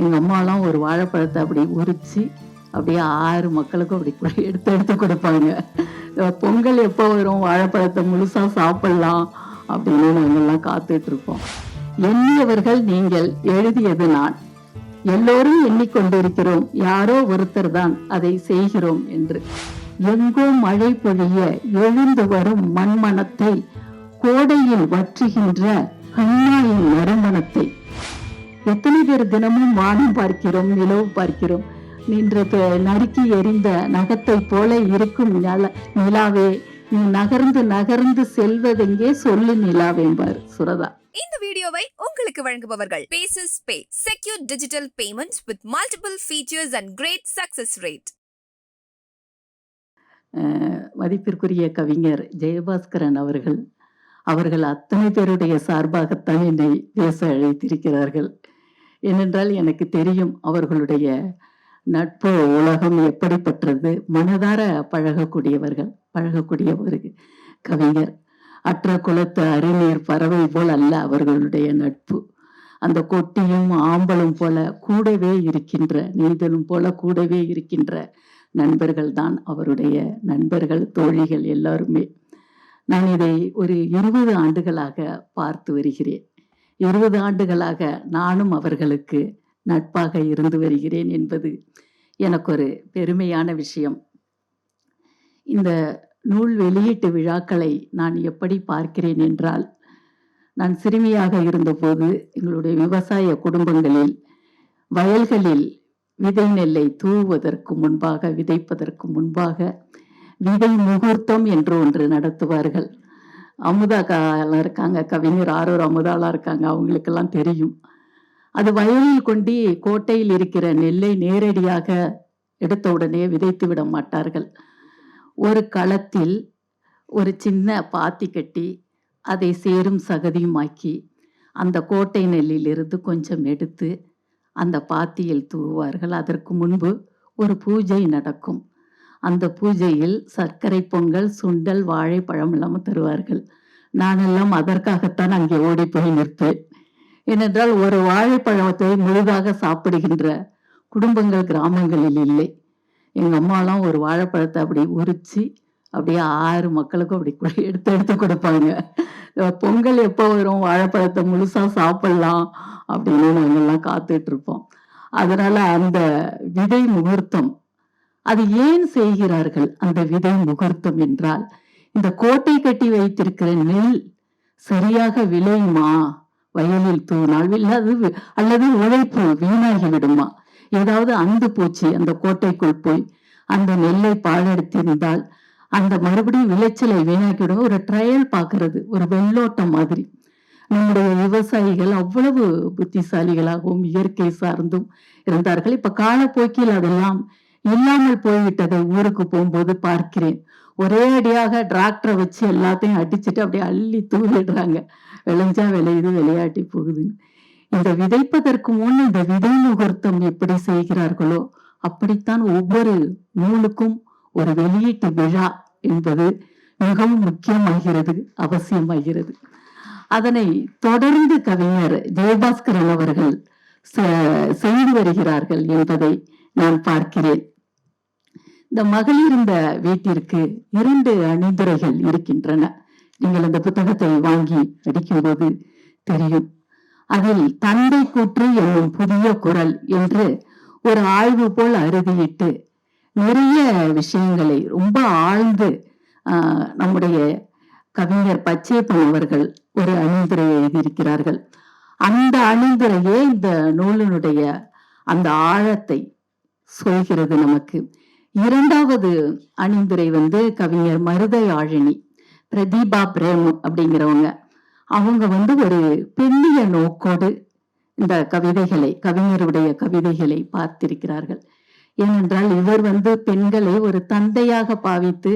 எங்கள் அம்மாலாம் ஒரு வாழைப்பழத்தை அப்படி உரிச்சு அப்படியே ஆறு மக்களுக்கும் அப்படி கூட எடுத்து எடுத்து கொடுப்பாங்க. பொங்கல் எப்போ வரும்? வாழைப்பழத்தை முழுசாக சாப்பிடலாம் அப்படின்னு நாங்கள்லாம் காத்துட்டு இருப்போம் எண்ணியவர்கள் நீங்கள் எழுதியது நான். எல்லோரும் எண்ணிக்கொண்டிருக்கிறோம். யாரோ ஒருத்தர் தான் அதை செய்கிறோம் என்று. எங்கோ மழை பொழிய எழுந்து வரும் மண்மணத்தை கோடையில் வற்றுகின்ற கண்ணாயின் நறுமணத்தை எத்தனை பேர் தினமும் வானம் பார்க்கிறோம் நிலவு பார்க்கிறோம். நின்று நறுக்கி எறிந்த நகத்தை போல இருக்கும் நில- நிலாவே நீ நகர்ந்து நகர்ந்து செல்வதெங்கே சொல்லு நிலாவேம்பார் சுரதா. இந்த வீடியோவை உங்களுக்கு வழங்குபவர்கள் bases pay secure digital payments with multiple features and great success rate மதிப்பிற்குரிய கவிஞர் ஜெயபாஸ்கரன் அவர்கள் அவர்கள் அத்தனை பேருடைய சார்பாகத்தான் என்னை பேச அழைத்திருக்கிறார்கள். ஏனென்றால் எனக்கு தெரியும் அவர்களுடைய நட்பு உலகம் எப்படிப்பட்டது. மனதார பழகக்கூடியவர்கள் பழகக்கூடிய ஒரு கவிஞர். அற்ற குலத்து அறிஞர் பறவை போல் அல்ல அவர்களுடைய நட்பு. அந்த கொட்டியும் ஆம்பலும் போல கூடவே இருக்கின்ற நீதலும் போல கூடவே இருக்கின்ற நண்பர்கள் தான் அவருடைய நண்பர்கள் தோழிகள் எல்லாருமே. நான் இதை ஒரு இருபது ஆண்டுகளாக பார்த்து வருகிறேன். இருபது ஆண்டுகளாக நானும் அவர்களுக்கு நட்பாக இருந்து வருகிறேன் என்பது எனக்கு ஒரு பெருமையான விஷயம். இந்த நூல் வெளியீட்டு விழாக்களை நான் எப்படி பார்க்கிறேன் என்றால் நான் சிறுமியாக இருந்தபோது எங்களுடைய விவசாய குடும்பங்களில் வயல்களில் விதை நெல்லை தூவுவதற்கு முன்பாக விதைப்பதற்கு முன்பாக விதை முகூர்த்தம் என்று ஒன்று நடத்துவார்கள். அமுதா எல்லாம் இருக்காங்க கவிஞர் ஆரூர் அமுதாலாம் இருக்காங்க அவங்களுக்கெல்லாம் தெரியும். அது வயலில் கொண்டு கோட்டையில் இருக்கிற நெல்லை நேரடியாக எடுத்த உடனே விதைத்து விட மாட்டார்கள். ஒரு களத்தில் ஒரு சின்ன பாத்தி கட்டி அதை சேரும் சகதியுமாக்கி அந்த கோட்டை நெல்லிலிருந்து கொஞ்சம் எடுத்து அந்த பாத்தியில் தூவுவார்கள். அதற்கு முன்பு ஒரு பூஜை நடக்கும். அந்த பூஜையில் சர்க்கரை பொங்கல் சுண்டல் வாழைப்பழம் எல்லாம் தருவார்கள். நானெல்லாம் அதற்காகத்தான் அங்கே ஓடி போய் நிற்பேன். ஏனென்றால் ஒரு வாழைப்பழத்தை முழுதாக சாப்பிடுகின்ற குடும்பங்கள் கிராமங்களில் இல்லை. எங்கள் அம்மாலாம் ஒரு வாழைப்பழத்தை அப்படி உரிச்சு அப்படியே ஆறு மக்களுக்கும் அப்படி கூட எடுத்து எடுத்து கொடுப்பாங்க. பொங்கல் எப்போ வரும்? வாழைப்பழத்தை முழுசாக சாப்பிடலாம். அப்படின்னு நாங்கெல்லாம் காத்துட்டு இருப்போம். அதனால அந்த விதை முகூர்த்தம் அது ஏன் செய்கிறார்கள்? அந்த விதை முகூர்த்தம் என்றால் இந்த கோட்டை கட்டி வைத்திருக்கிற நெல் சரியாக விளையுமா? வயலில் தூணால் அல்லது அல்லது உழைப்பு வீணாகி விடுமா? ஏதாவது அந்து பூச்சி அந்த கோட்டைக்குள் போய் அந்த நெல்லை பாழெடுத்திருந்தால் அந்த மறுபடியும் விளைச்சலை வீணாக்கிவிடும்? ஒரு ட்ரையல் பார்க்கறது ஒரு வெள்ளோட்டம் மாதிரி. நம்முடைய விவசாயிகள் அவ்வளவு புத்திசாலிகளாகவும் இயற்கை சார்ந்தும் இருந்தார்கள். இப்ப காலப்போக்கில் அதெல்லாம் இல்லாமல் போய்விட்டதை ஊருக்கு போகும்போது பார்க்கிறேன். ஒரே அடியாக டிராக்டரை வச்சு எல்லாத்தையும் அடிச்சுட்டு அப்படியே அள்ளி தூவிடுறாங்க. விளைஞ்சா விளையுது விளையாட்டி போகுதுன்னு. இந்த விதைப்பதற்கு முன் இந்த விதை முகூர்த்தம் எப்படி செய்கிறார்களோ அப்படித்தான் ஒவ்வொரு நூலுக்கும் ஒரு வெளியீட்டு விழா என்பது மிகவும் முக்கியமாகிறது அவசியமாகிறது. அதனை தொடர்ந்து கவிஞர் ஜெயபாஸ்கரன் அவர்கள் செ- செய்து வருகிறார்கள் என்பதை நான் பார்க்கிறேன். இந்த மகளிர்ந்த வீட்டிற்கு இரண்டு அணிந்துரைகள் இருக்கின்றன. நீங்கள் அந்த புத்தகத்தை வாங்கி படிக்கும்போது தெரியும். அதில் தந்தை கூற்று என்னும் புதிய குரல் என்று ஒரு ஆய்வு போல் அறுதியிட்டு நிறைய விஷயங்களை ரொம்ப ஆழ்ந்து நம்முடைய கவிஞர் பச்சைப்பன் அவர்கள் ஒரு அணிந்துரையை எழுதியிருக்கிறார்கள். அந்த அணிந்துரையே இந்த நூலினுடைய அந்த ஆழத்தை சொல்கிறது நமக்கு. இரண்டாவது அணிந்துரை வந்து கவிஞர் மருதை ஆழினி பிரதீபா பிரேமு அப்படிங்கிறவங்க. அவங்க வந்து ஒரு பெண்ணிய நோக்கோடு இந்த கவிதைகளை கவிஞருடைய கவிதைகளை பார்த்திருக்கிறார்கள். ஏனென்றால் இவர் வந்து பெண்களை ஒரு தந்தையாக பாவித்து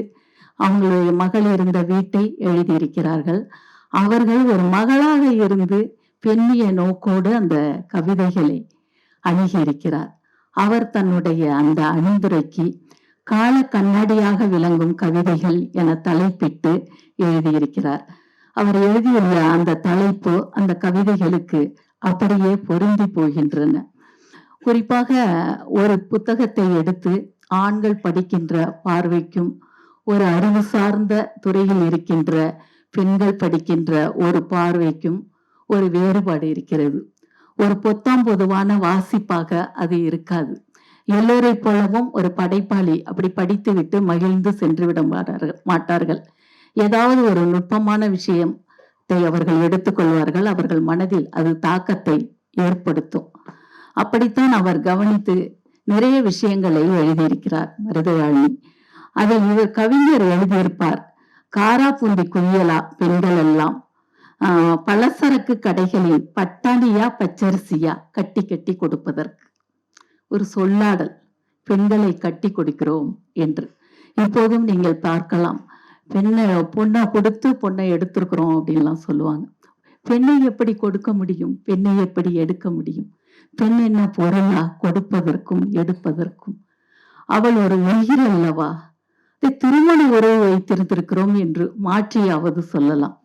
அவங்களுடைய மகள் இருந்த வீட்டை எழுதியிருக்கிறார்கள். அவர்கள் ஒரு மகளாக இருந்து பெண்ணிய நோக்கோடு அந்த கவிதைகளை அணுகியிருக்கிறார். அவர் தன்னுடைய அந்த அணிந்துரைக்கு கால கண்ணாடியாக விளங்கும் கவிதைகள் என தலைப்பிட்டு எழுதியிருக்கிறார். அவர் எழுதியுள்ள அந்த தலைப்பு அந்த கவிதைகளுக்கு அப்படியே பொருந்தி போகின்றன. குறிப்பாக ஒரு புத்தகத்தை எடுத்து ஆண்கள் படிக்கின்ற பார்வைக்கும் ஒரு அறிவு சார்ந்த துறையில் இருக்கின்ற பெண்கள் படிக்கின்ற ஒரு பார்வைக்கும் ஒரு வேறுபாடு இருக்கிறது. ஒரு பொத்தாம் பொதுவான வாசிப்பாக அது இருக்காது. எல்லோரை போலவும் ஒரு படைப்பாளி அப்படி படித்துவிட்டு மகிழ்ந்து சென்று விட மாட்டார்கள். மாட்டார்கள் ஏதாவது ஒரு நுட்பமான விஷயத்தை அவர்கள் எடுத்துக்கொள்வார்கள் அவர்கள் மனதில் அது தாக்கத்தை ஏற்படுத்தும். அப்படித்தான் அவர் கவனித்து நிறைய விஷயங்களை எழுதியிருக்கிறார் மருதயாழினி அதில் இவர் கவிஞர் எழுதியிருப்பார் காரா பூந்தி குவியலா பெண்கள் எல்லாம். ஆஹ், பலசரக்கு கடைகளில் பட்டாணியா பச்சரிசியா கட்டி கட்டி கொடுப்பதற்கு. ஒரு சொல்லாடல். பெண்களை கட்டி கொடுக்கிறோம் என்று. இப்போதும் நீங்கள் பார்க்கலாம். பெண்ணை பொண்ணை கொடுத்து பொண்ணை எடுத்திருக்கிறோம் அப்படின்லாம் சொல்லுவாங்க. பெண்ணை எப்படி கொடுக்க முடியும்? பெண்ணை எப்படி எடுக்க முடியும்? பெண் என்ன பொருளா? கொடுப்பதற்கும் எடுப்பதற்கும். அவள் ஒரு உயிர் அல்லவா? திருமண உறவு வைத்திருந்திருக்கிறோம் என்று மாற்றியாவது சொல்லலாம்.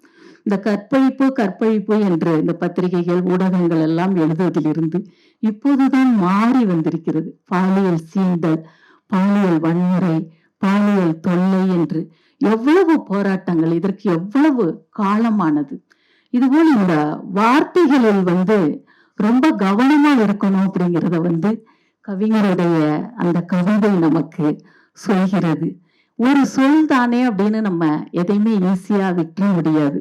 இந்த கற்பழிப்பு கற்பழிப்பு என்று இந்த பத்திரிகைகள் ஊடகங்கள் எல்லாம் எழுதுவதிலிருந்து இப்போதுதான் மாறி வந்திருக்கிறது. பாலியல் சீண்டல் பாலியல் வன்முறை பாலியல் தொல்லை என்று எவ்வளவு போராட்டங்கள் இதற்கு எவ்வளவு காலமானது. இதுபோல் இந்த வார்த்தைகளில் வந்து ரொம்ப கவனமா இருக்கணும் அப்படிங்கிறத வந்து கவிஞருடைய அந்த கவிதை நமக்கு சொல்கிறது. ஒரு சொல் தானே அப்படின்னு நம்ம எதையுமே ஈஸியா விட்டுற முடியாது.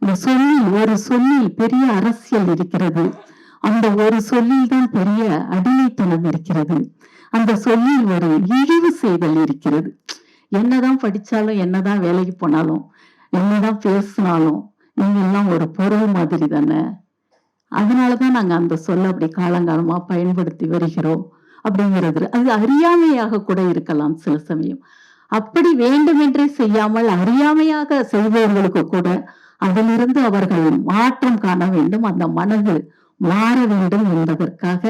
அந்த சொல்லில் ஒரு சொல்லில் பெரிய அரசியல் இருக்கிறது. அந்த ஒரு சொல்லில் தான் பெரிய அடிமைத்தனம் இருக்கிறது. அந்த சொல்லில் ஒரு இழிவு செய்தல் இருக்கிறது. என்னதான் படிச்சாலும் என்னதான் வேலைக்கு போனாலும் என்னதான் பேசினாலும் நீங்க எல்லாம் ஒரு பொருள் மாதிரி தானே. அதனாலதான் நாங்க அந்த சொல்ல அப்படி காலங்காலமா பயன்படுத்தி வருகிறோம் அப்படிங்கிறது அது அறியாமையாக கூட இருக்கலாம் சில சமயம். அப்படி வேண்டுமென்றே செய்யாமல் அறியாமையாக செய்பவர்களுக்கு கூட அதிலிருந்து அவர்கள் மாற்றம் காண வேண்டும். அந்த மனது மாற வேண்டும் என்பதற்காக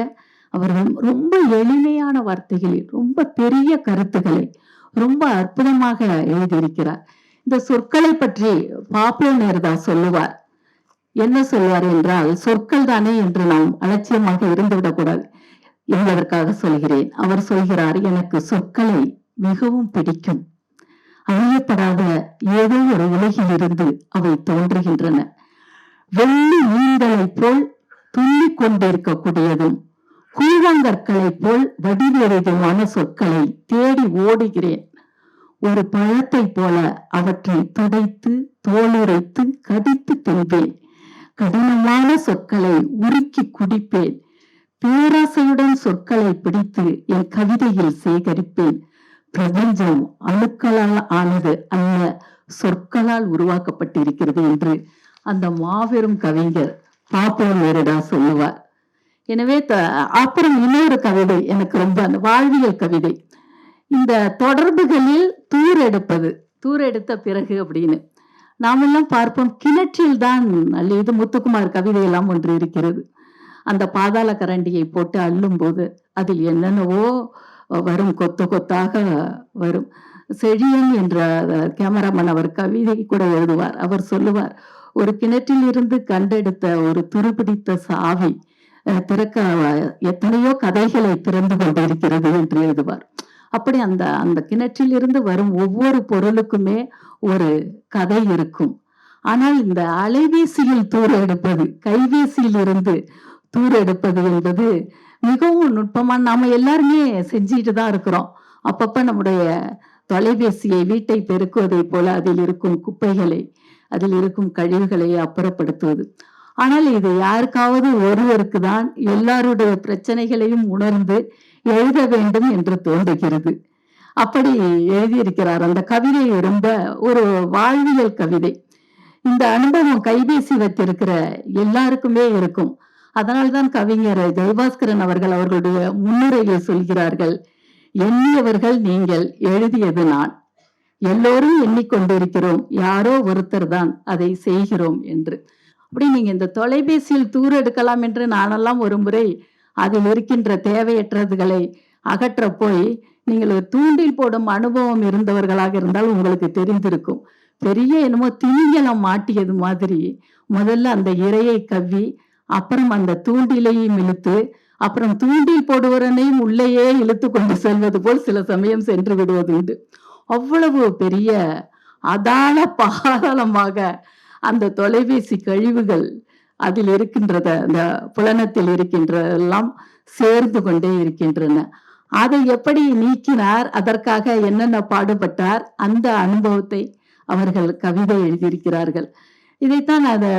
அவர்கள் ரொம்ப எளிமையான வார்த்தைகளில் ரொம்ப பெரிய கருத்துக்களை ரொம்ப அற்புதமாக எழுதியிருக்கிறார். இந்த சொற்களை பற்றி பாப்புலர் நேருதா சொல்லுவார். என்ன சொல்வார் என்றால் சொற்கள் தானே என்று நாம் அலட்சியமாக இருந்துவிடக்கூடாது என்பதற்காக சொல்கிறேன். அவர் சொல்கிறார் எனக்கு சொற்களை மிகவும் பிடிக்கும். அறியப்படாத ஏதோ ஒரு உலகில் இருந்து அவை தோன்றுகின்றன. வெள்ளி மீன்களைப் போல் துள்ளிக் கொண்டிருக்கக்கூடியதும் கூழாங்கற்களைப் போல் வடிவெறிதுமான சொற்களை தேடி ஓடுகிறேன். ஒரு பழத்தைப் போல அவற்றை துடைத்து தோலுரைத்து கடித்து தின்பேன். கடினமான சொற்களை உருக்கி குடிப்பேன். பேராசையுடன் சொற்களை பிடித்து என் கவிதையில் சேகரிப்பேன். பிரபஞ்சம் அணுக்களால் ஆனது அல்ல சொற்களால் உருவாக்கப்பட்டிருக்கிறது என்று அந்த மாபெரும் கவிஞர் பாப்போ நேருடா சொல்லுவார். எனவே அப்புறம் இன்னொரு கவிதை எனக்கு ரொம்ப அந்த வாழ்வியல் கவிதை. இந்த தொடர்புகளில் தூர் எடுப்பது தூர் எடுத்த பிறகு அப்படின்னு. நாமெல்லாம் பார்ப்போம் கிணற்றில் தான் அல்லது முத்துக்குமார் கவிதையெல்லாம் ஒன்று இருக்கிறது. அந்த பாதாள கரண்டியை போட்டு அள்ளும்போது அதில் என்னென்னவோ வரும் கொத்து கொத்தாக வரும். செழியன் என்ற கேமராமேன் அவர் கவிதை கூட எழுதுவார். அவர் சொல்லுவார் ஒரு கிணற்றில் இருந்து கண்டெடுத்த ஒரு துருபிடித்த சாவி திறக்க எத்தனையோ கதைகளை திறந்து கொண்டிருக்கிறது என்று எழுதுவார். அப்படி அந்த அந்த கிணற்றில் இருந்து வரும் ஒவ்வொரு பொருளுக்குமே ஒரு கதை இருக்கும். ஆனால் இந்த அலைபேசியில் தூர் எடுப்பது கைபேசியில் இருந்து தூர் எடுப்பது என்பது மிகவும் நுட்பமா நாம எல்லாருமே செஞ்சுட்டு தான் இருக்கிறோம். அப்பப்போ நம்முடைய தொலைபேசியை வீட்டை பெருக்குவதை போல அதில் இருக்கும் குப்பைகளை அதில் இருக்கும் கழிவுகளை அப்புறப்படுத்துவது. ஆனால் இது யாருக்காவது ஒருவருக்கு தான் எல்லாருடைய பிரச்சனைகளையும் உணர்ந்து எழுத வேண்டும் என்று தோன்றுகிறது. அப்படி எழுதியிருக்கிறார் அந்த கவிதை ரொம்ப ஒரு வாழ்வியல் கவிதை. இந்த அனுபவம் கைபேசி வைத்திருக்கிற எல்லாருக்குமே இருக்கும். அதனால்தான் கவிஞர் ஜெயபாஸ்கரன் அவர்கள் அவர்களுடைய முன்னுரையில் சொல்கிறார்கள் எண்ணியவர்கள் நீங்கள் எழுதியது நான். எல்லோரும் எண்ணிக்கொண்டிருக்கிறோம் யாரோ ஒருத்தர் தான் அதை செய்கிறோம் என்று. அப்படி நீங்க இந்த தொலைபேசியில் தூர் எடுக்கலாம் என்று நானெல்லாம் ஒரு முறை அதில் இருக்கின்ற தேவையற்றதுகளை அகற்ற போய் நீங்கள் ஒரு தூண்டில் போடும் அனுபவம் இருந்தவர்களாக இருந்தால் உங்களுக்கு தெரிந்திருக்கும். பெரிய என்னமோ திமிங்கலம் மாட்டியது மாதிரி முதல்ல அந்த இரையை கவ்வி அப்புறம் அந்த தூண்டிலையும் இழுத்து அப்புறம் தூண்டில் போடுவரனையும் உள்ளேயே இழுத்து கொண்டு செல்வது போல் சில சமயம் சென்று விடுவது உண்டு. அவ்வளவு பெரிய அதாள பாதாளமாக அந்த தொலைபேசி கழிவுகள் அதில் இருக்கின்றத அந்த புலனத்தில் இருக்கின்றதெல்லாம் சேர்ந்து கொண்டே இருக்கின்றன. அதை எப்படி நீக்கினார்? அதற்காக என்னென்ன பாடுபட்டார்? அந்த அனுபவத்தை அவர்கள் கவிதை எழுதியிருக்கிறார்கள். இதைத்தான் அதை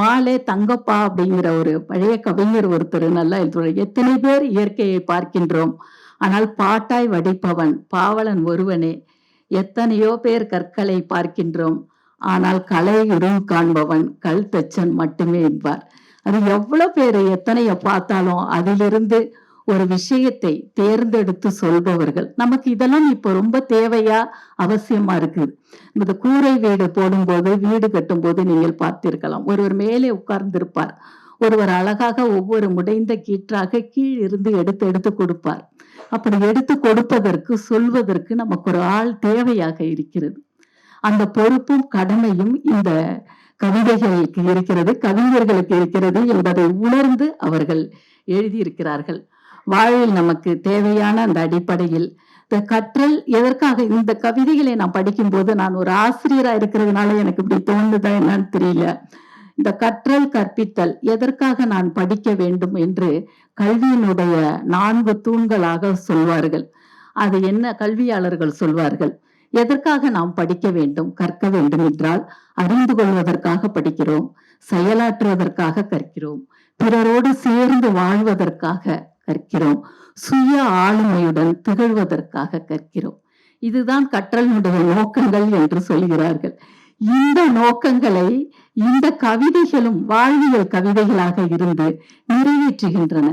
மாலே தங்கப்பா அப்படிங்கிற ஒரு பழைய கவிஞர் ஒருத்தர் நல்லா எழுதுவார் எத்தனை பேர் இயற்கையை பார்க்கின்றோம். ஆனால் பாட்டாய் வடிப்பவன் பாவலன் ஒருவனே. எத்தனையோ பேர் கற்களை பார்க்கின்றோம். ஆனால் கலை உருவு காண்பவன் கல் தச்சன் மட்டுமே என்பார். அது எவ்வளவு பேர் எத்தனைய பார்த்தாலும் அதிலிருந்து ஒரு விஷயத்தை தேர்ந்தெடுத்து சொல்பவர்கள். நமக்கு இதெல்லாம் இப்போ ரொம்ப தேவையா அவசியமா இருக்குது. இந்த கூரை வீடு போடும்போது வீடு கட்டும்போது நீங்கள் பார்த்திருக்கலாம். ஒருவர் மேலே உட்கார்ந்திருப்பார். ஒருவர் அழகாக ஒவ்வொரு முடைந்த கீற்றாக கீழ் இருந்து எடுத்து எடுத்து கொடுப்பார். அப்படி எடுத்து கொடுப்பதற்கு சொல்வதற்கு நமக்கு ஒரு ஆள் தேவையாக இருக்கிறது. அந்த பொறுப்பும் கடமையும் இந்த கவிதைகளுக்கு இருக்கிறது. கவிஞர்களுக்கு இருக்கிறது என்பதை உணர்ந்து அவர்கள் எழுதியிருக்கிறார்கள். வாழ்வில் நமக்கு தேவையான அந்த அடிப்படையில் இந்த கற்றல் எதற்காக இந்த கவிதைகளை நான் படிக்கும்போது நான் ஒரு ஆசிரியரா இருக்கிறதுனால எனக்கு இப்படி தோணுதா என்னன்னு தெரியல. இந்த கற்றல் கற்பித்தல் எதற்காக நான் படிக்க வேண்டும் என்று கல்வியினுடைய நான்கு தூண்களாக சொல்வார்கள். அது என்ன கல்வியாளர்கள் சொல்வார்கள்? எதற்காக நாம் படிக்க வேண்டும் கற்க வேண்டும் என்றால் அறிந்து கொள்வதற்காக படிக்கிறோம் செயலாற்றுவதற்காக கற்கிறோம் பிறரோடு சேர்ந்து வாழ்வதற்காக கற்கிறோம். சுய ஆளுமையுடன் திகழ்வதற்காக கற்கிறோம். இதுதான் கற்றலினுடைய நோக்கங்கள் என்று சொல்கிறார்கள். இந்த நோக்கங்களை இந்த கவிதைகளும் வாழ்வியல் கவிதைகளாக இருந்து நிறைவேற்றுகின்றன.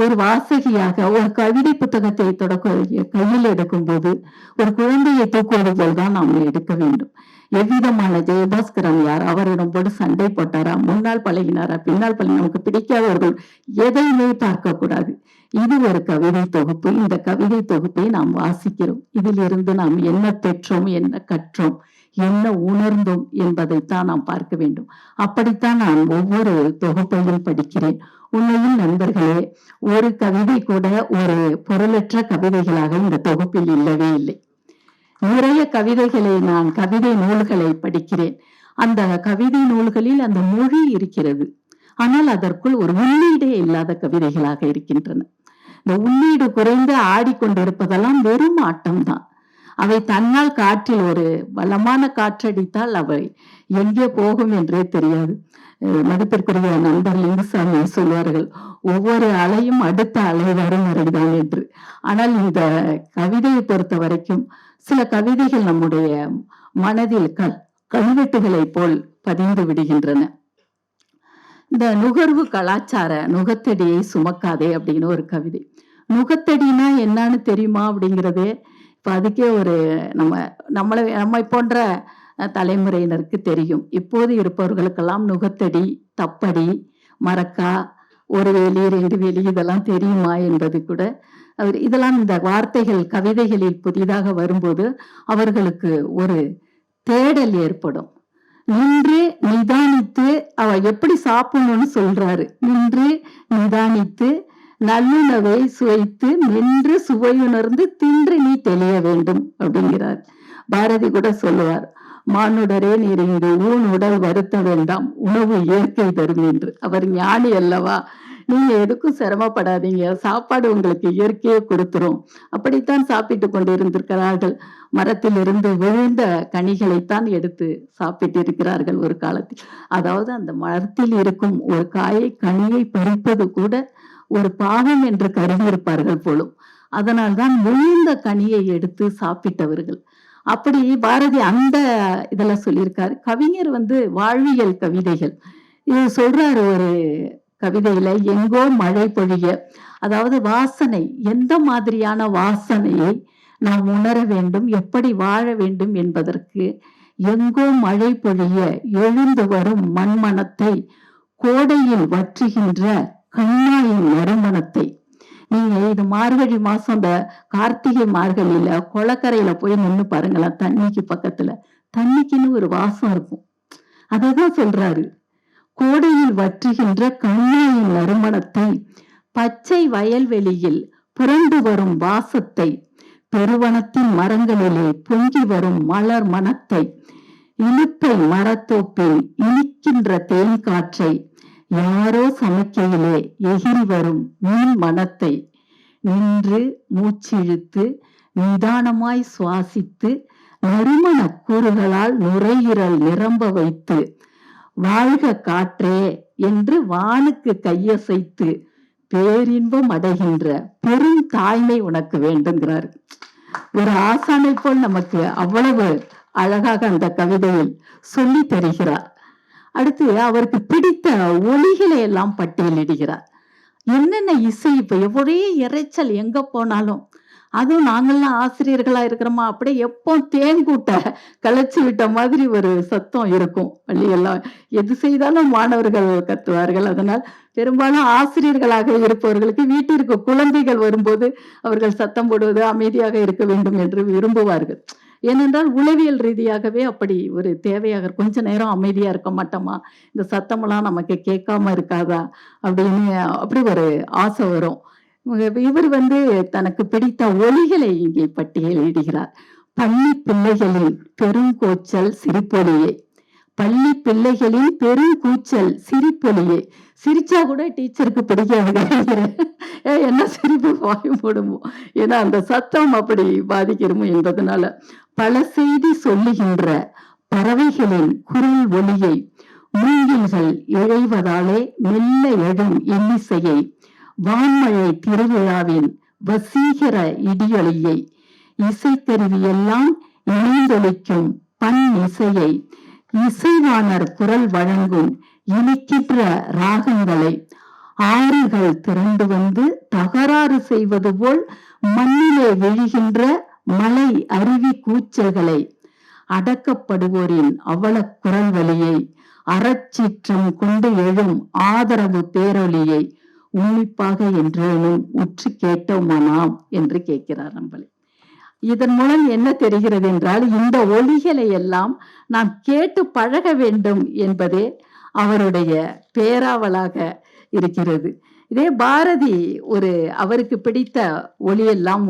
ஒரு வாசகியாக ஒரு கவிதை புத்தகத்தை தொடக்க கையில் எடுக்கும் போது ஒரு குழந்தையை தூக்குவது போல் தான் நாம் எடுக்க வேண்டும். எவ்விதமான ஜெயபாஸ்கரன் யார் அவரிடம் போட்டு சண்டை போட்டாரா? முன்னால் பழகினாரா? பின்னால் பழகி நமக்கு பிடிக்காதவர்கள் எதையுமே பார்க்க கூடாது. இது ஒரு கவிதை தொகுப்பு. இந்த கவிதை தொகுப்பை நாம் வாசிக்கிறோம். இதிலிருந்து நாம் என்ன பெற்றோம் என்ன கற்றோம் என்ன உணர்ந்தோம் என்பதைத்தான் நாம் பார்க்க வேண்டும். அப்படித்தான் நான் ஒவ்வொரு தொகுப்பையும் படிக்கிறேன். உண்மையில் நண்பர்களே ஒரு கவிதை கூட ஒரு பொருளற்ற கவிதைகளாக இந்த தொகுப்பில் இல்லவே இல்லை. நிறைய கவிதைகளை நான் கவிதை நூல்களை படிக்கிறேன். அந்த கவிதை நூல்களில் அந்த மொழி இருக்கிறது. ஆனால் அதற்குள் ஒரு உள்ளீடே இல்லாத கவிதைகளாக இருக்கின்றன. இந்த உள்ளீடு குறைந்து ஆடிக்கொண்டிருப்பதெல்லாம் வெறும் ஆட்டம்தான். அவை தன்னால் காற்றில் ஒரு பலமான காற்றடித்தால் அவை எங்கே போகும் என்றே தெரியாது. மதிப்பிற்குரிய நண்பர் லிங்குசாமி சொல்வார்கள் ஒவ்வொரு அலையும் அடுத்த அலை வரும் வரைதான் என்று. ஆனால் இந்த கவிதையை பொறுத்த வரைக்கும் சில கவிதைகள் நம்முடைய மனதில் க கல்வெட்டுகளை போல் பதிந்து விடுகின்றன. இந்த நுகர்வு கலாச்சார நுகத்தடியை சுமக்காதே அப்படின்னு ஒரு கவிதை. நுகத்தடினா என்னன்னு தெரியுமா அப்படிங்கிறதே இப்போ அதுக்கே ஒரு நம்ம நம்மளை நம்மை போன்ற தலைமுறையினருக்கு தெரியும். இப்போது இருப்பவர்களுக்கெல்லாம் நுகத்தடி தப்படி மரக்கா ஒரு வேலி ரெண்டு வேலி இதெல்லாம் தெரியுமா என்பது கூட அவர் இதெல்லாம் இந்த வார்த்தைகள் கவிதைகளில் புதிதாக வரும்போது அவர்களுக்கு ஒரு தேடல் ஏற்படும். நின்று நிதானித்து அவ எப்படி சாப்பிடணும்னு சொல்றாரு. நின்று நிதானித்து நல்லுணவை சுவைத்து மென்று சுவையுணர்ந்து தின்று நீ தெளிய வேண்டும் அப்படிங்கிறார். பாரதி கூட சொல்லுவார் மானுடரே நீர் இங்கு ஊன் உடல் வருத்த வேண்டாம். உணவு இயற்கை தரும் என்று. அவர் ஞானி அல்லவா? நீங்க எதுக்கும் சிரமப்படாதீங்க. சாப்பாடு உங்களுக்கு இயற்கையே கொடுத்துரும். அப்படித்தான் சாப்பிட்டு கொண்டு இருந்திருக்கிறார்கள் மரத்தில் இருந்து விழுந்த கனிகளைத்தான் எடுத்து சாப்பிட்டு இருக்கிறார்கள் ஒரு காலத்தில். அதாவது அந்த மரத்தில் இருக்கும் ஒரு காயை கனியை பறிப்பது கூட ஒரு பாவம் என்று கருதியிருப்பார்கள் போலும். அதனால்தான் விழுந்த கனியை எடுத்து சாப்பிட்டவர்கள். அப்படி பாரதி அந்த இதுல சொல்லியிருக்காரு. கவிஞர் வந்து வாழ்வியல் கவிதைகள். இது சொல்றாரு ஒரு கவிதையில எங்கோ மழை பொழிய அதாவது வாசனை எந்த மாதிரியான வாசனையை நாம் உணர வேண்டும் எப்படி வாழ வேண்டும் என்பதற்கு எங்கோ மழை பொழிய எழுந்து வரும் மண்மணத்தை கோடையில் வற்றுகின்ற கண்ணாயின் நறுமணத்தை நீங்க இது மார்கழி மாசம் இந்த கார்த்திகை மார்கழியில குளக்கரையில போய் நின்னு பாருங்களேன் தண்ணிக்கு பக்கத்துல. தண்ணிக்குன்னு ஒரு வாசம் இருக்கும். அததான் சொல்றாரு. கோடையில் வற்றுகின்ற கண்ணியின் நறுமணத்தை பச்சை வயல்வெளியில் புரண்டு வரும் வாசத்தை பெருவனத்தின் மரங்களிலே பொங்கி வரும் மலர் மனத்தை இனிப்பை மரத்தோப்பில் இனிக்கின்ற தேன் காற்றை யாரோ சமைக்கையிலே எகிரி வரும் மீன் மனத்தை நின்று மூச்சிழுத்து நிதானமாய் சுவாசித்து நறுமண கூறுகளால் நுரையீரல் நிரம்ப வைத்து வாழ்க காற்றே என்று வானுக்கு கையசைத்து பேரின்பம் அடைகின்ற பெரும் தாய்மை உனக்கு வேண்டுங்கிறார். ஒரு ஆசானை போல் நமக்கு அவ்வளவு அழகாக அந்த கவிதையில் சொல்லி தருகிறார். அடுத்து அவருக்கு பிடித்த ஒலிகளை எல்லாம் பட்டியலிடுகிறார். என்னென்ன இசை இப்ப ஒரே இறைச்சல் எங்க போனாலும் அதுவும் நாங்கள்லாம் ஆசிரியர்களா இருக்கிறோமா? அப்படியே எப்போ தேங்கூட்ட கலைச்சு விட்ட மாதிரி ஒரு சத்தம் இருக்கும். பள்ளியெல்லாம் எது செய்தாலும் மாணவர்கள் கத்துவார்கள். அதனால் பெரும்பாலும் ஆசிரியர்களாக இருப்பவர்களுக்கு வீட்டிற்கு குழந்தைகள் வரும்போது அவர்கள் சத்தம் போடுவது அமைதியாக இருக்க வேண்டும் என்று விரும்புவார்கள். ஏனென்றால் உளவியல் ரீதியாகவே அப்படி ஒரு தேவையாக கொஞ்ச நேரம் அமைதியா இருக்க மாட்டோமா? இந்த சத்தமெல்லாம் நமக்கு கேட்காம இருக்காதா? அப்படின்னு அப்படி ஒரு ஆசை வரும். இவர் வந்து தனக்கு பிடித்த ஒலிகளை இங்கே பட்டியலிடுகிறார். பள்ளி பிள்ளைகளின் பெருங்கோச்சல் சிரிப்பொலியே. பள்ளி பிள்ளைகளின் பெருங்கூச்சல் சிரிப்பொலியே. சிரிச்சா கூட டீச்சருக்கு பிடிக்காது. என்ன சிரிப்பு வாய் போடுமோ ஏன்னா அந்த சத்தம் அப்படி பாதிக்கிறோமோ என்பதனால. பல செய்தி சொல்லுகின்ற பறவைகளின் குரல் ஒலியை மூங்கில்கள் இழைவதாலே மெல்ல எழும் எண்ணிசையை வான்மழை திருவிழாவின் வசீகர இடியொலியை இசைக்கருவி எல்லாம் இணைந்தொழிக்கும் பண் இசையை இசைவாணர் குரல் வழங்கும் இனிக்கின்ற ராகங்களை ஆறுகள் திரண்டு வந்து தகராறு செய்வது போல் மண்ணிலே விழுகின்ற மலை அருவி கூச்சல்களை அடக்கப்படுவோரின் அவல குரல் வழியை அறச்சீற்றம் கொண்டு எழும் ஆதரவு பேரொலியை உன்னிப்பாக என்றேனும் உற்று கேட்டோமானாம் என்று கேட்கிறார் நம்மளை இதன் மூலம் என்ன தெரிகிறது என்றால் இந்த ஒலிகளை எல்லாம் நாம் கேட்டு பழக வேண்டும் என்பதே அவருடைய பேராவலாக இருக்கிறது. இதே பாரதி ஒரு அவருக்கு பிடித்த ஒலியெல்லாம்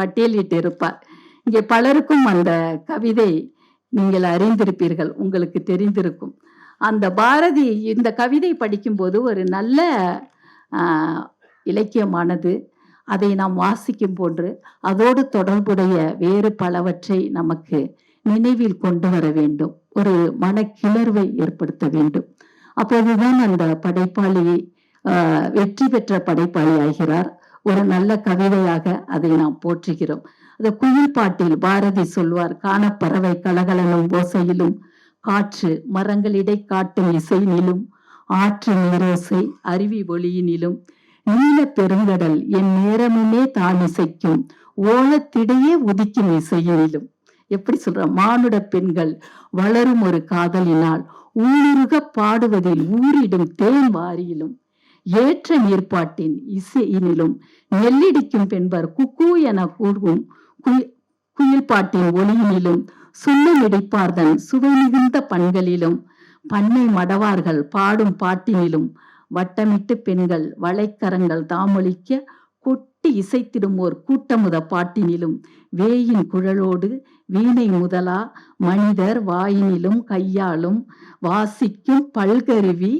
பட்டியலிட்டு இருப்பார் இங்கே பலருக்கும் அந்த கவிதை நீங்கள் அறிந்திருப்பீர்கள் உங்களுக்கு தெரிந்திருக்கும். அந்த பாரதி இந்த கவிதை படிக்கும்போது ஒரு நல்ல இலக்கியமானது. அதை நாம் வாசிக்கும் போன்று அதோடு தொடர்புடைய வேறு பலவற்றை நமக்கு நினைவில் கொண்டு வர வேண்டும். ஒரு மனக்கிளர்வை ஏற்படுத்த வேண்டும். அப்போதுதான் அந்த படைப்பாளி வெற்றி பெற்ற படைப்பாளி ஆகிறார். ஒரு நல்ல கவிதையாக அதை நாம் போற்றுகிறோம். அந்த குயில் பாட்டில் பாரதி சொல்வார் காணப்பறவை கலகலனும் ஓசையிலும் காற்று மரங்களிடை காட்டும் இசையினிலும் ஆற்று நீரோசை அருவி ஒளியினிலும் நீல பெருங்கடல் என் நேரமுமே தான் இசைக்கும். ஓலத்திடையே உதிக்கும் இசையினிலும். எப்படி சொல்ற? மானுட பெண்கள் வளரும் ஒரு காதலினால் ஊருக பாடுவதில் ஊரிடும் தேன் வாரியிலும். ஏற்ற நீர்ப்பாட்டின் இசையினிலும் நெல்லிடிக்கும் பெண்பர் குக்கு என கூறும் குயில் பாட்டின் ஒளியினிலும் சுண்ணமிடிப்பார்தன் சுவை மிகுந்த பண்களிலும் பண்ணை மடவார்கள் பாடும் பாட்டினிலும் வட்டமிட்டு பெண்கள் வளைக்கரங்கள் தாமொழிக்க கொட்டி இசைத்திடுமோர் கூட்டமுத பாட்டினிலும் வேயின் குழலோடு வீணை முதலா மனிதர் வாயினிலும் கையாலும் வாசிக்கும் பல்கருவி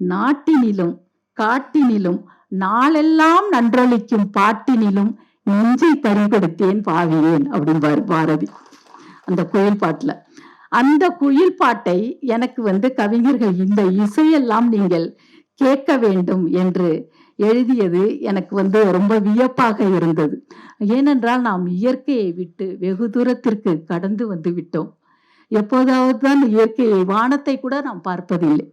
நாட்டினிலும் காட்டினிலும் நாளெல்லாம் நன்றொழிக்கும் பாட்டினிலும் நெஞ்சை பறிகொடுத்தேன் பாவியேன் அப்படின்பார் பாரதி. அந்த கோயில் பாட்டுல. அந்த குயில் பாட்டை எனக்கு வந்து கவிஞர்கள் இந்த இசையெல்லாம் நீங்கள் கேட்க வேண்டும் என்று எழுதியது எனக்கு வந்து ரொம்ப வியப்பாக இருந்தது. ஏனென்றால் நாம் இயற்கையை விட்டு வெகு தூரத்திற்கு கடந்து வந்து விட்டோம். எப்போதாவது தான் இயற்கையை வானத்தை கூட நாம் பார்ப்பதில்லை.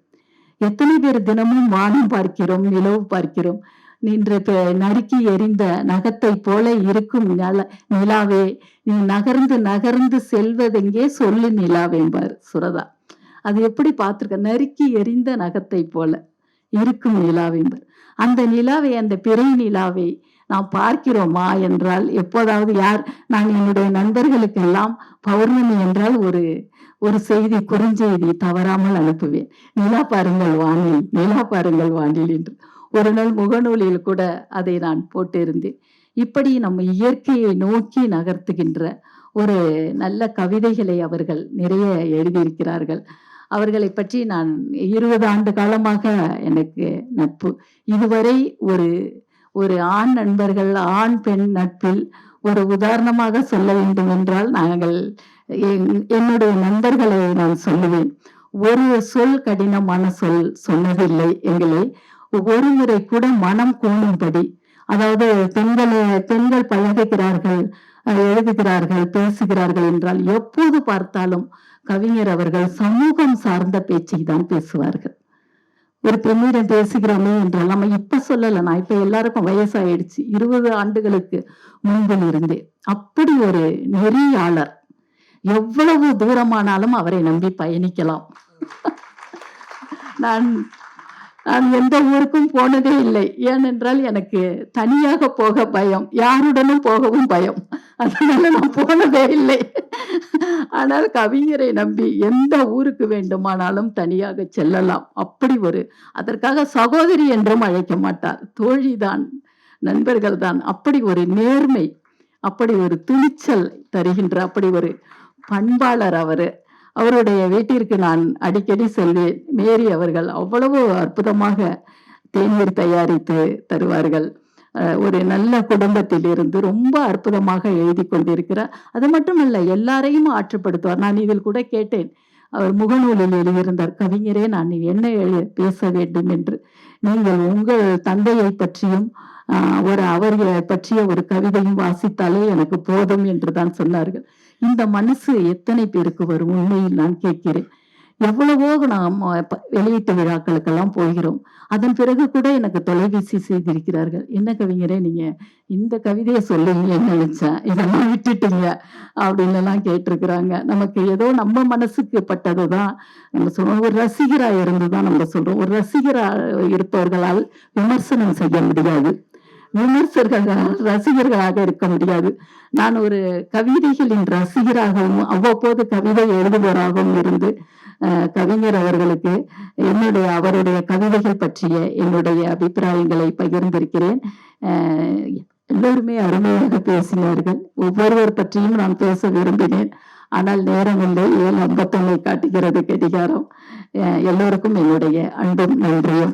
எத்தனை பேர் தினமும் வானம் பார்க்கிறோம் நிலவு பார்க்கிறோம். நின்று நறுக்கி எரிந்த நகத்தை போல இருக்கும் நில நிலாவே. நீ நகர்ந்து நகர்ந்து செல்வதெங்கே சொல்லு நிலாவேம்பார் சுரதா. அது எப்படி பார்த்துருக்க? நறுக்கி எரிந்த நகத்தை போல இருக்கும் நிலாவேம்பர் அந்த நிலாவை அந்த பிறை நிலாவை நாம் பார்க்கிறோமா என்றால் எப்போதாவது யார் நான் என்னுடைய நண்பர்களுக்கெல்லாம் பௌர்ணமி என்றால் ஒரு ஒரு செய்தி குறுஞ்செய்தி தவறாமல் அனுப்புவேன். நிலா பாருங்கள் வானில் நிலா பாருங்கள் வானில் என்று. ஒரு நாள் முகநூலில் கூட அதை நான் போட்டிருந்தேன். இப்படி நம்ம இயற்கையை நோக்கி நகர்த்துகின்ற ஒரு நல்ல கவிதைகளை அவர்கள் நிறைய எழுதியிருக்கிறார்கள். அவர்களை பற்றி நான் இருபது ஆண்டு காலமாக எனக்கு நட்பு. இதுவரை ஒரு ஒரு ஆண் நண்பர்கள் ஆண் பெண் நட்பில் ஒரு உதாரணமாக சொல்ல வேண்டும் என்றால் நாங்கள் என்னுடைய நண்பர்களை நான் சொல்லுவேன். ஒரு சொல் கடினமான சொல் சொன்னதில்லை எங்களை. ஒரு முறை கூட மனம் கோணும்படி அதாவது பெண்களை பெண்கள் பழகுகிறார்கள் எழுதுகிறார்கள் பேசுகிறார்கள் என்றால் எப்போது பார்த்தாலும் கவிஞர் அவர்கள் சமூகம் சார்ந்த பேச்சை தான் பேசுவார்கள். ஒரு பெண்ணிடம் பேசுகிறோமே என்றால் நம்ம இப்ப சொல்லல நான் இப்ப எல்லாருக்கும் வயசாயிடுச்சு இருபது ஆண்டுகளுக்கு முன்பில் இருந்தே. அப்படி ஒரு நெறியாளர் எவ்வளவு தூரமானாலும் அவரை நம்பி பயணிக்கலாம். நான் நான் எந்த ஊருக்கும் போனதே இல்லை. ஏனென்றால் எனக்கு தனியாக போக பயம். யாருடனும் போகவும் பயம். அதனால நான் போனதே இல்லை. ஆனால் கவிஞரை நம்பி எந்த ஊருக்கு வேண்டுமானாலும் தனியாக செல்லலாம். அப்படி ஒரு அதற்காக சகோதரி என்றும் அழைக்க மாட்டார். தோழிதான் நண்பர்கள் தான் அப்படி ஒரு நேர்மை அப்படி ஒரு துணிச்சல் தருகின்ற அப்படி ஒரு பண்பாளர் அவரு. அவருடைய வீட்டிற்கு நான் அடிக்கடி செல்வேன் மேரி அவர்கள் அவ்வளவு அற்புதமாக தேநீர் தயாரித்து தருவார்கள். ஒரு நல்ல குடும்பத்தில் இருந்து ரொம்ப அற்புதமாக எழுதி கொண்டிருக்கிறார். அது மட்டுமல்ல எல்லாரையும் ஆற்றுப்படுத்துவார். நான் இதில் கூட கேட்டேன். அவர் முகநூலில் எழுதியிருந்தார் கவிஞரே நான் என்ன எழு பேச வேண்டும் என்று. நீங்கள் உங்கள் தந்தையை பற்றியும் ஆஹ், ஒரு அவர்களை பற்றிய ஒரு கவிதையும் வாசித்தாலே எனக்கு போதும் என்று தான் சொன்னார்கள். இந்த மனசு எத்தனை பேருக்கு வரும்? உண்மையில் நான் கேட்கிறேன். எவ்வளவோ நாம் வெளியீட்டு விழாக்களுக்கெல்லாம் போகிறோம். அதன் பிறகு கூட எனக்கு தொலைபேசி செய்திருக்கிறார்கள். என்ன கவிஞரே நீங்க? இந்த கவிதையை சொல்லுவீங்கன்னு நினைச்சேன். இதெல்லாம் விட்டுட்டீங்க அப்படின்னு எல்லாம் கேட்டிருக்கிறாங்க. நமக்கு ஏதோ நம்ம மனசுக்கு பட்டதுதான். நம்ம சொல்றோம். ஒரு ரசிகரா இருந்துதான் நம்ம சொல்றோம். ஒரு ரசிகரா இருப்பவர்களால் விமர்சனம் செய்ய முடியாது. விமர்சகர்களால் ரசிகர்களாக இருக்க முடியாது. நான் ஒரு கவிதைகளின் ரசிகராகவும் அவ்வப்போது கவிதை எழுதுபவராகவும் இருந்து அஹ், கவிஞர் அவர்களுக்கு என்னுடைய அவருடைய கவிதைகள் பற்றிய என்னுடைய அபிப்பிராயங்களை பகிர்ந்திருக்கிறேன். எல்லோருமே அருமையாக பேசினார்கள். ஒவ்வொருவர் பற்றியும் நான் பேச விரும்பினேன். ஆனால் நேரமில்லை. ஏழு ஐம்பத்தொன்னை காட்டுகிறது கடிகாரம். எல்லோருக்கும் என்னுடைய அன்பும் நன்றியும்.